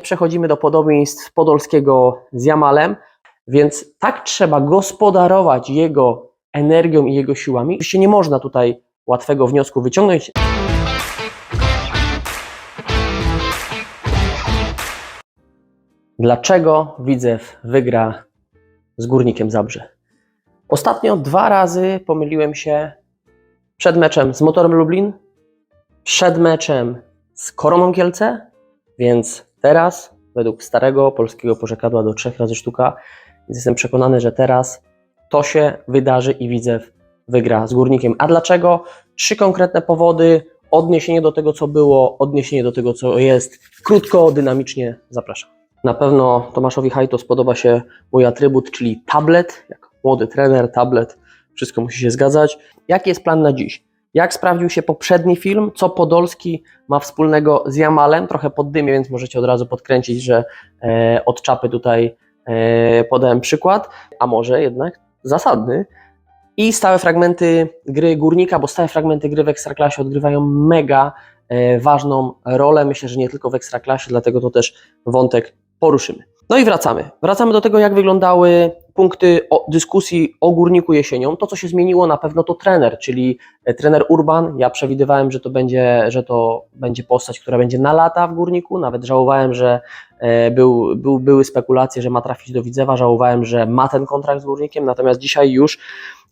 Przechodzimy do podobieństw Podolskiego z Jamalem, więc tak trzeba gospodarować jego energią i jego siłami. Oczywiście nie można tutaj łatwego wniosku wyciągnąć. Dlaczego Widzew wygra z Górnikiem Zabrze? Ostatnio dwa razy pomyliłem się przed meczem z Motorem Lublin, przed meczem z Koroną Kielce, więc teraz, według starego polskiego porzekadła do trzech razy sztuka, więc jestem przekonany, że teraz to się wydarzy i Widzew wygra z Górnikiem. A dlaczego? Trzy konkretne powody, odniesienie do tego, co było, odniesienie do tego, co jest. Krótko, dynamicznie zapraszam. Na pewno Tomaszowi Hajto spodoba się mój atrybut, czyli tablet. Jak młody trener, tablet, wszystko musi się zgadzać. Jaki jest plan na dziś? Jak sprawdził się poprzedni film? Co Podolski ma wspólnego z Jamalem? Trochę pod dymie, więc możecie od razu podkręcić, że e, od czapy tutaj e, podałem przykład, a może jednak zasadny. I stałe fragmenty gry Górnika, bo stałe fragmenty gry w Ekstraklasie odgrywają mega e, ważną rolę. Myślę, że nie tylko w Ekstraklasie, dlatego to też wątek poruszymy. No i wracamy. Wracamy do tego, jak wyglądały punkty dyskusji o górniku jesienią. To, co się zmieniło, na pewno to trener, czyli e, trener Urban. Ja przewidywałem, że to będzie, że to będzie postać, która będzie na lata w górniku. Nawet żałowałem, że e, był, był, były spekulacje, że ma trafić do Widzewa. Żałowałem, że ma ten kontrakt z górnikiem, natomiast dzisiaj już,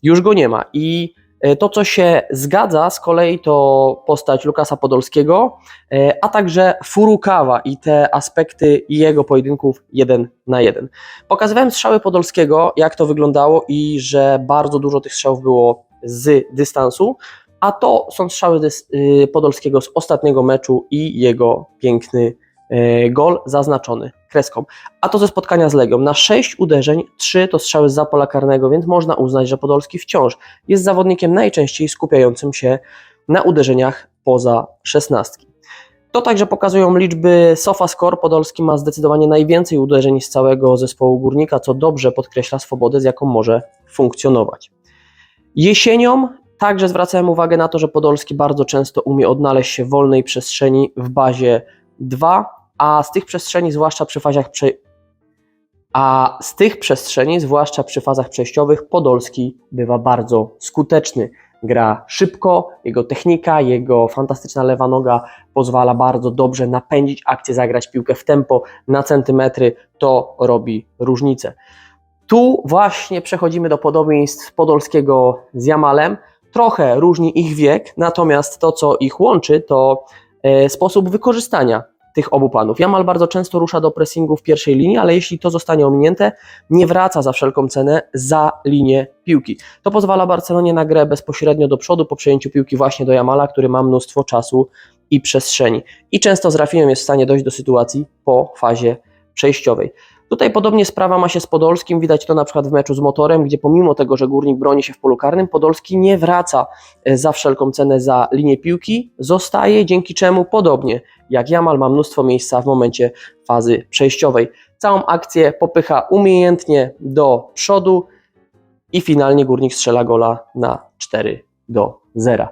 już go nie ma. I to, co się zgadza z kolei, to postać Lukasa Podolskiego, e, a także Furukawa i te aspekty jego pojedynków jeden na jeden. Pokazywałem strzały Podolskiego, jak to wyglądało i że bardzo dużo tych strzałów było z dystansu, a to są strzały y, Podolskiego z ostatniego meczu i jego piękny e, gol zaznaczony kreską. A to ze spotkania z Legią. Na 6 uderzeń, 3 to strzały z pola karnego, więc można uznać, że Podolski wciąż jest zawodnikiem najczęściej skupiającym się na uderzeniach poza szesnastki. To także pokazują liczby SofaScore. Podolski ma zdecydowanie najwięcej uderzeń z całego zespołu górnika, co dobrze podkreśla swobodę, z jaką może funkcjonować. Jesienią także zwracałem uwagę na to, że Podolski bardzo często umie odnaleźć się w wolnej przestrzeni w bazie 2, a z tych przestrzeni, zwłaszcza przy fazach prze... a z tych przestrzeni, zwłaszcza przy fazach przejściowych, Podolski bywa bardzo skuteczny. Gra szybko, jego technika, jego fantastyczna lewa noga pozwala bardzo dobrze napędzić akcję, zagrać piłkę w tempo na centymetry. To robi różnicę. Tu właśnie przechodzimy do podobieństw Podolskiego z Jamalem. Trochę różni ich wiek, natomiast to, co ich łączy, to e, sposób wykorzystania tych obu panów. Jamal bardzo często rusza do pressingu w pierwszej linii, ale jeśli to zostanie ominięte, nie wraca za wszelką cenę za linię piłki. To pozwala Barcelonie na grę bezpośrednio do przodu po przejęciu piłki właśnie do Jamala, który ma mnóstwo czasu i przestrzeni. I często z Rafiniem jest w stanie dojść do sytuacji po fazie przejściowej. Tutaj podobnie sprawa ma się z Podolskim, widać to na przykład w meczu z Motorem, gdzie pomimo tego, że Górnik broni się w polu karnym, Podolski nie wraca e, za wszelką cenę za linię piłki, zostaje, dzięki czemu podobnie jak Jamal ma mnóstwo miejsca w momencie fazy przejściowej. Całą akcję popycha umiejętnie do przodu i finalnie Górnik strzela gola na 4 do 0.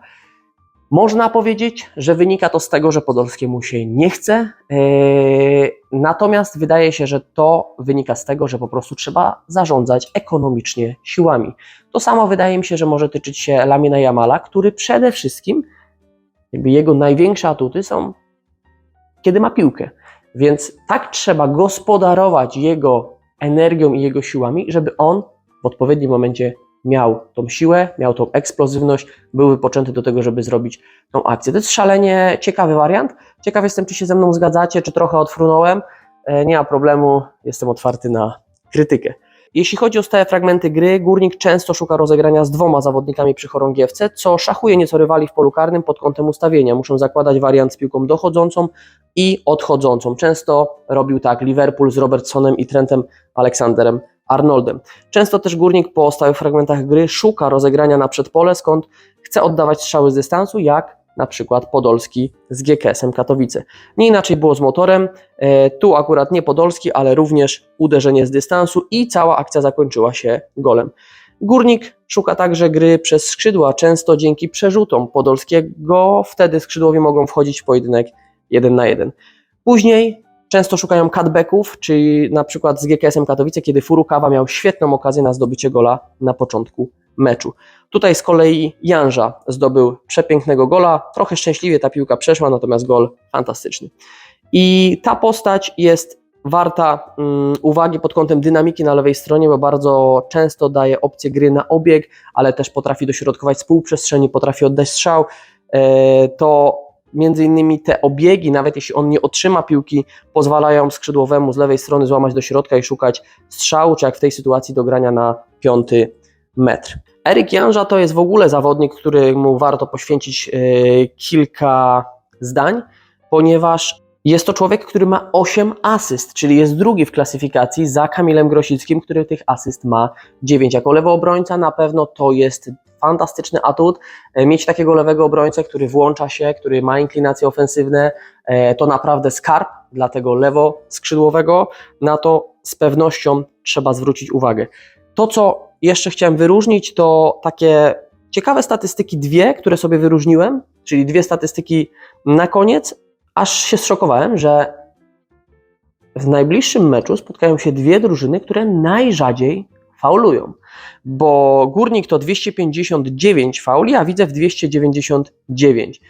Można powiedzieć, że wynika to z tego, że Podolskiemu się nie chce, yy, natomiast wydaje się, że to wynika z tego, że po prostu trzeba zarządzać ekonomicznie siłami. To samo wydaje mi się, że może tyczyć się Lamina Jamala, który przede wszystkim, jego największe atuty są, kiedy ma piłkę. Więc tak trzeba gospodarować jego energią i jego siłami, żeby on w odpowiednim momencie miał tą siłę, miał tą eksplozywność, był wypoczęty do tego, żeby zrobić tą akcję. To jest szalenie ciekawy wariant. Ciekaw jestem, czy się ze mną zgadzacie, czy trochę odfrunąłem. E, Nie ma problemu, jestem otwarty na krytykę. Jeśli chodzi o stałe fragmenty gry, Górnik często szuka rozegrania z dwoma zawodnikami przy chorągiewce, co szachuje nieco rywali w polu karnym pod kątem ustawienia. Muszą zakładać wariant z piłką dochodzącą i odchodzącą. Często robił tak Liverpool z Robertsonem i Trentem Aleksanderem Arnoldem. Często też Górnik po stałych fragmentach gry szuka rozegrania na przedpole, skąd chce oddawać strzały z dystansu, jak na przykład Podolski z GKS-em Katowice. Nie inaczej było z motorem, e, tu akurat nie Podolski, ale również uderzenie z dystansu i cała akcja zakończyła się golem. Górnik szuka także gry przez skrzydła, często dzięki przerzutom Podolskiego, wtedy skrzydłowi mogą wchodzić w pojedynek 1 na 1. Później często szukają cutbacków, czyli na przykład z GKS-em Katowice, kiedy Furukawa miał świetną okazję na zdobycie gola na początku meczu. Tutaj z kolei Janża zdobył przepięknego gola, trochę szczęśliwie ta piłka przeszła, natomiast gol fantastyczny. I ta postać jest warta mm, uwagi pod kątem dynamiki na lewej stronie, bo bardzo często daje opcję gry na obieg, ale też potrafi dośrodkować z półprzestrzeni, potrafi oddać strzał. E, to między innymi te obiegi, nawet jeśli on nie otrzyma piłki, pozwalają skrzydłowemu z lewej strony złamać do środka i szukać strzału, czy jak w tej sytuacji do grania na piąty metr. Erik Janża to jest w ogóle zawodnik, któremu warto poświęcić e, kilka zdań, ponieważ jest to człowiek, który ma 8 asyst, czyli jest drugi w klasyfikacji za Kamilem Grosickim, który tych asyst ma 9. Jako lewy obrońca na pewno to jest fantastyczny atut. E, Mieć takiego lewego obrońcę, który włącza się, który ma inklinacje ofensywne, e, to naprawdę skarb dla tego lewo skrzydłowego. Na to z pewnością trzeba zwrócić uwagę. To, co jeszcze chciałem wyróżnić, to takie ciekawe statystyki, dwie, które sobie wyróżniłem, czyli dwie statystyki na koniec, aż się zszokowałem, że w najbliższym meczu spotkają się dwie drużyny, które najrzadziej faulują. Bo Górnik to 259 fauli, a Widzew 299.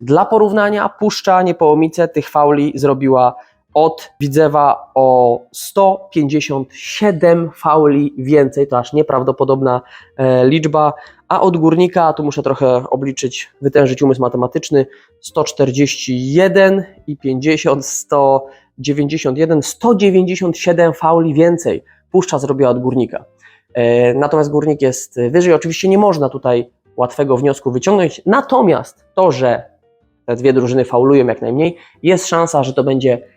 Dla porównania Puszcza Niepołomice tych fauli zrobiła od Widzewa o 157 fauli więcej, to aż nieprawdopodobna e, liczba, a od Górnika, tu muszę trochę obliczyć, wytężyć umysł matematyczny, 141 i 50, 191, 197 fauli więcej Puszcza zrobiła od Górnika. E, Natomiast Górnik jest wyżej, oczywiście nie można tutaj łatwego wniosku wyciągnąć, natomiast to, że te dwie drużyny faulują jak najmniej, jest szansa, że to będzie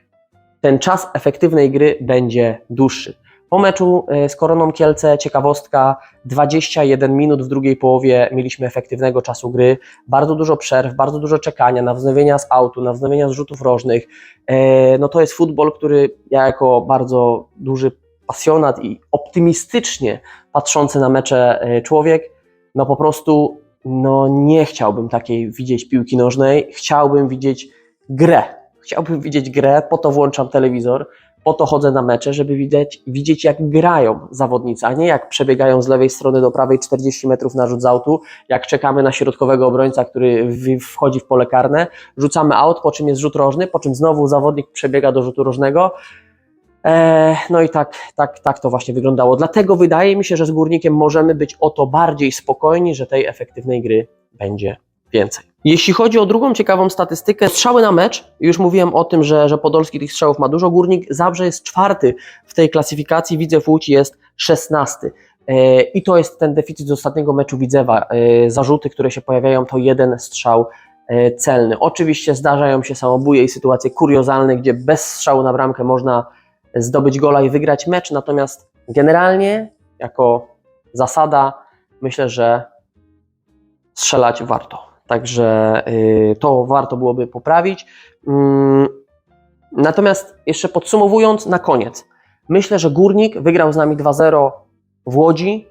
ten czas efektywnej gry będzie dłuższy. Po meczu e, z Koroną Kielce ciekawostka, 21 minut w drugiej połowie mieliśmy efektywnego czasu gry, bardzo dużo przerw, bardzo dużo czekania na wznowienia z autu, na wznowienia z rzutów rożnych. E, No to jest futbol, który ja jako bardzo duży pasjonat i optymistycznie patrzący na mecze e, człowiek, no po prostu no nie chciałbym takiej widzieć piłki nożnej, chciałbym widzieć grę. Chciałbym widzieć grę, po to włączam telewizor, po to chodzę na mecze, żeby widzieć, widzieć jak grają zawodnicy, a nie jak przebiegają z lewej strony do prawej 40 metrów na rzut z autu, jak czekamy na środkowego obrońca, który wchodzi w pole karne, rzucamy aut, po czym jest rzut rożny, po czym znowu zawodnik przebiega do rzutu rożnego. Eee, No i tak, tak, tak to właśnie wyglądało. Dlatego wydaje mi się, że z górnikiem możemy być o to bardziej spokojni, że tej efektywnej gry będzie więcej. Jeśli chodzi o drugą ciekawą statystykę, strzały na mecz, już mówiłem o tym, że, że Podolski tych strzałów ma dużo, Górnik Zabrze jest czwarty w tej klasyfikacji, Widzew Łódź jest szesnasty. E, I to jest ten deficyt z ostatniego meczu Widzewa. E, Zarzuty, które się pojawiają, to jeden strzał e, celny. Oczywiście zdarzają się samobuje i sytuacje kuriozalne, gdzie bez strzału na bramkę można zdobyć gola i wygrać mecz, natomiast generalnie, jako zasada, myślę, że strzelać warto. Także y, to warto byłoby poprawić. Mm, Natomiast jeszcze podsumowując na koniec, myślę, że Górnik wygrał z nami 2-0 w Łodzi,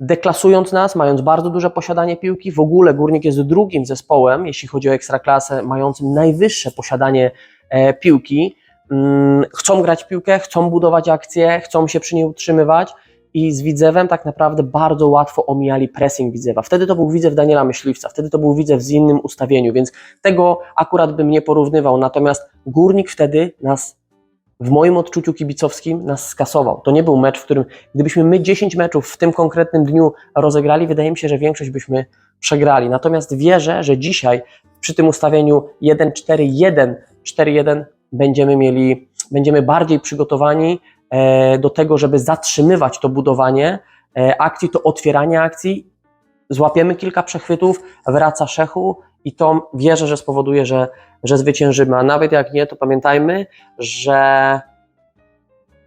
deklasując nas, mając bardzo duże posiadanie piłki. W ogóle Górnik jest drugim zespołem, jeśli chodzi o ekstraklasę, mającym najwyższe posiadanie e, piłki. Mm, Chcą grać piłkę, chcą budować akcje, chcą się przy niej utrzymywać i z Widzewem tak naprawdę bardzo łatwo omijali pressing Widzewa. Wtedy to był Widzew Daniela Myśliwca, wtedy to był Widzew z innym ustawieniu, więc tego akurat bym nie porównywał. Natomiast Górnik wtedy nas, w moim odczuciu kibicowskim, nas skasował. To nie był mecz, w którym gdybyśmy my 10 meczów w tym konkretnym dniu rozegrali, wydaje mi się, że większość byśmy przegrali. Natomiast wierzę, że dzisiaj przy tym ustawieniu 1-4-1, 4-1 będziemy mieli, będziemy bardziej przygotowani do tego, żeby zatrzymywać to budowanie e, akcji, to otwieranie akcji. Złapiemy kilka przechwytów, wraca Szechu i to wierzę, że spowoduje, że, że zwyciężymy. A nawet jak nie, to pamiętajmy, że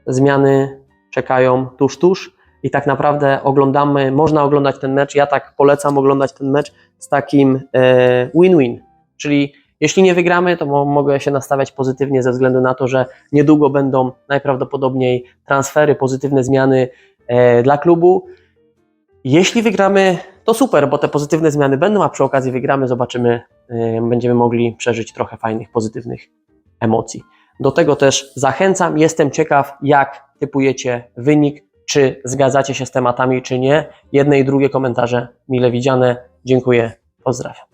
zmiany czekają tuż, tuż i tak naprawdę oglądamy, można oglądać ten mecz. Ja tak polecam oglądać ten mecz z takim e, win-win, czyli jeśli nie wygramy, to mo- mogę się nastawiać pozytywnie ze względu na to, że niedługo będą najprawdopodobniej transfery, pozytywne zmiany e, dla klubu. Jeśli wygramy, to super, bo te pozytywne zmiany będą, a przy okazji wygramy, zobaczymy, e, będziemy mogli przeżyć trochę fajnych, pozytywnych emocji. Do tego też zachęcam. Jestem ciekaw, jak typujecie wynik, czy zgadzacie się z tematami, czy nie. Jedne i drugie komentarze mile widziane. Dziękuję. Pozdrawiam.